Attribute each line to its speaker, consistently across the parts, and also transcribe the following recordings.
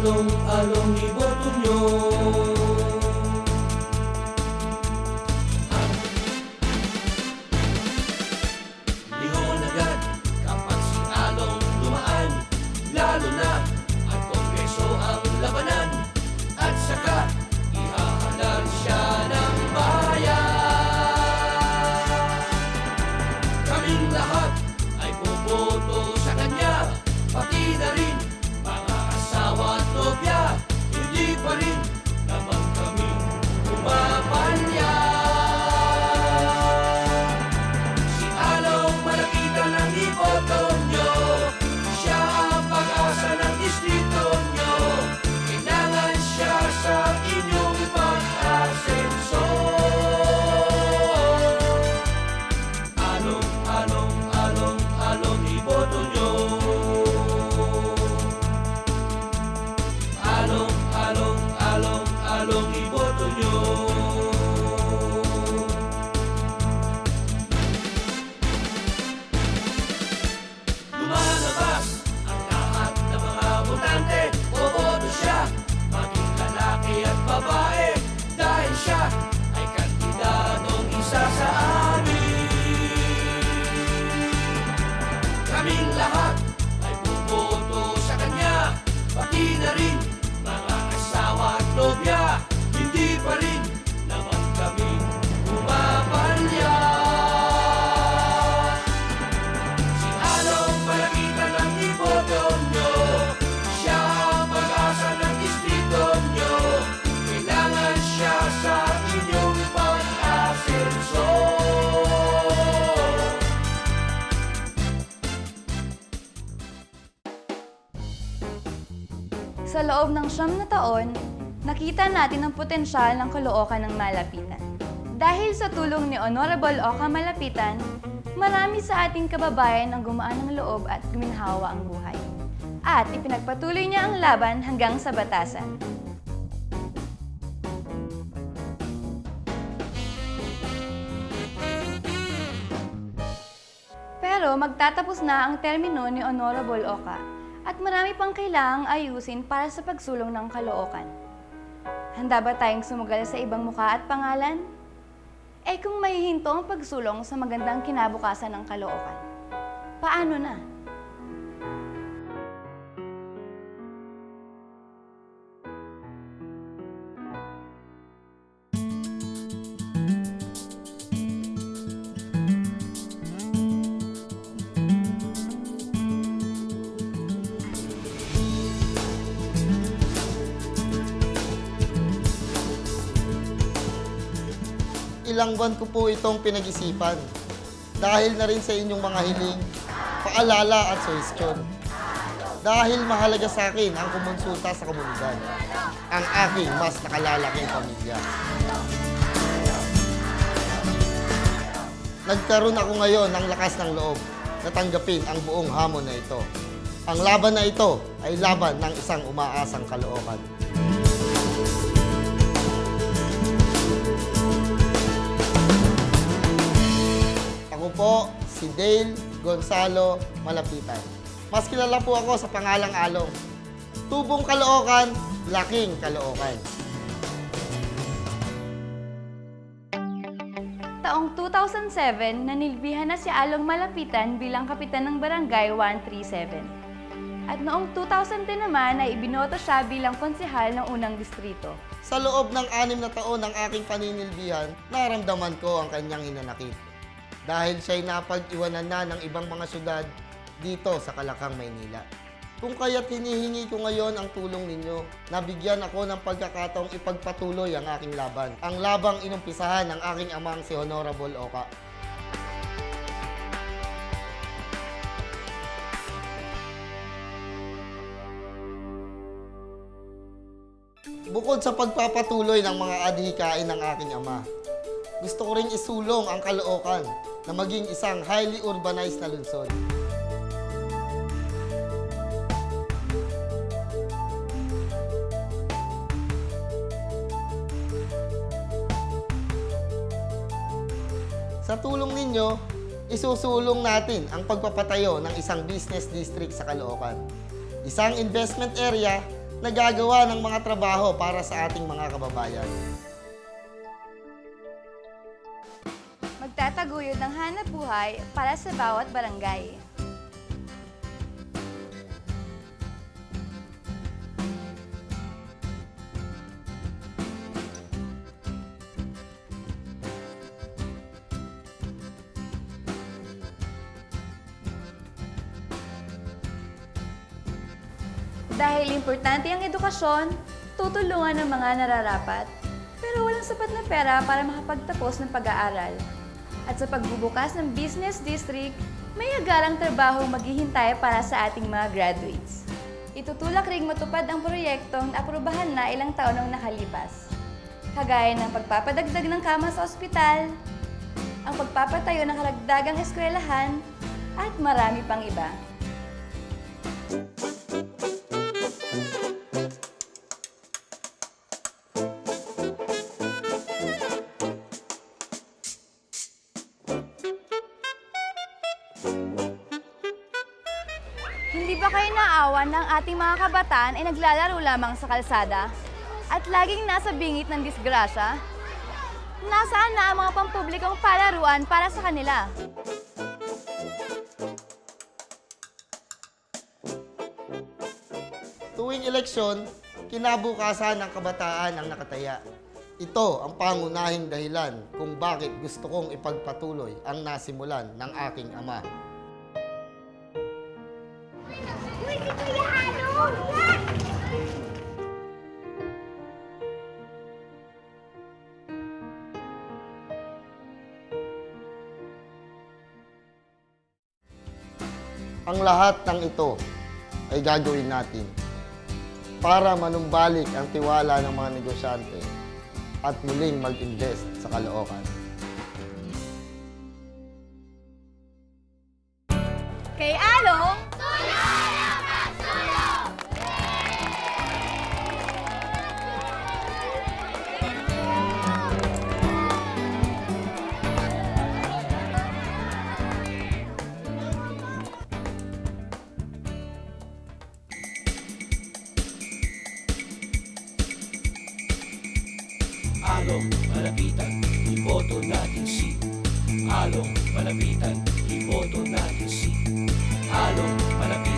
Speaker 1: Along, along, along, along, iboto Kaming lahat. Ay buboto sa kanya Pati na rin Sa
Speaker 2: loob ng siyam na taon, nakita natin ang potensyal ng Caloocan ng Malapitan. Dahil sa tulong ni Honorable Oka Malapitan, marami sa ating kababayan ang gumaan ng loob at guminhawa ang buhay. At ipinagpatuloy niya ang laban hanggang sa batasan. Pero magtatapos na ang termino ni Honorable Oka at marami pang kailangang ayusin para sa pagsulong ng Caloocan. Handa ba tayong sumugal sa ibang muka at pangalan? Eh kung mahihinto ang pagsulong sa magandang kinabukasan ng Caloocan, paano na?
Speaker 3: Ilang buwan ko po itong pinag-isipan. Dahil na rin sa inyong mga hiling, paalala at suhestyon. Dahil mahalaga sa akin ang kumonsulta sa komunidad. Ang aking mas nakalalaking pamilya. Nagkaroon ako ngayon ng lakas ng loob na tanggapin ang buong hamon na ito. Ang laban na ito ay laban ng isang umaasang kalookan. Po si Dale Gonzalo Malapitan. Mas kilala po ako sa pangalang Along. Tubong Caloocan, laking Caloocan.
Speaker 2: Taong 2007, nanilbihan na si Along Malapitan bilang kapitan ng Barangay 137. At noong 2010 naman ay ibinoto siya bilang konsehal ng unang distrito.
Speaker 3: Sa loob ng anim na taon ng aking paninilbihan, naramdaman ko ang kanyang hinanakit. Dahil siya'y napag-iwanan na ng ibang mga syudad dito sa Kalakang, Maynila. Kung kaya't hinihingi ko ngayon ang tulong ninyo, nabigyan ako ng pagkakataong ipagpatuloy ang aking laban. Ang labang inumpisahan ng aking amang si Honorable Oka. Bukod sa pagpapatuloy ng mga adhikain ng aking ama, gusto ko ring isulong ang Caloocan na maging isang highly urbanized na lungsod. Sa tulong ninyo, isusulong natin ang pagpapatayo ng isang business district sa Caloocan. Isang investment area na gagawa ng mga trabaho para sa ating mga kababayan.
Speaker 2: Magtataguyod ng hanap buhay para sa bawat barangay. Dahil importante ang edukasyon, tutulungan ng mga nararapat, pero walang sapat na pera para makapagtapos ng pag-aaral. At sa pagbubukas ng business district, may agarang trabaho maghihintay para sa ating mga graduates. Itutulak ring matupad ang proyektong aprubahan na ilang taon nang nakalipas. Kagaya ng pagpapadagdag ng kama sa ospital, ang pagpapatayo ng karagdagang eskwelahan, at marami pang iba. Hindi ba kayo naawan ng ating mga kabataan ay naglalaro lamang sa kalsada? At laging nasa bingit ng disgrasya? Nasaan na ang mga pampublikong palaruan para sa kanila?
Speaker 3: Tuwing eleksyon, kinabukasan ng kabataan ang nakataya. Ito ang pangunahing dahilan kung bakit gusto kong ipagpatuloy ang nasimulan ng aking ama. Ang lahat ng ito ay gagawin natin para manumbalik ang tiwala ng mga negosyante at muling mag-invest sa Caloocan.
Speaker 1: Malapitan, iboto natin si Along, malapitan, iboto natin si Along, malapitan,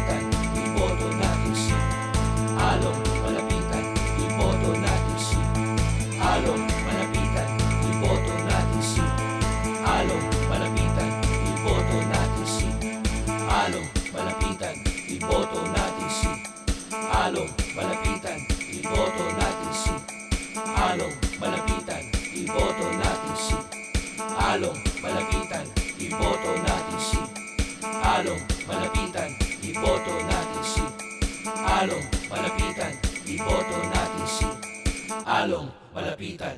Speaker 1: Along, malapitan, iboto natin si. Along, malapitan, iboto natin si. Along, malapitan,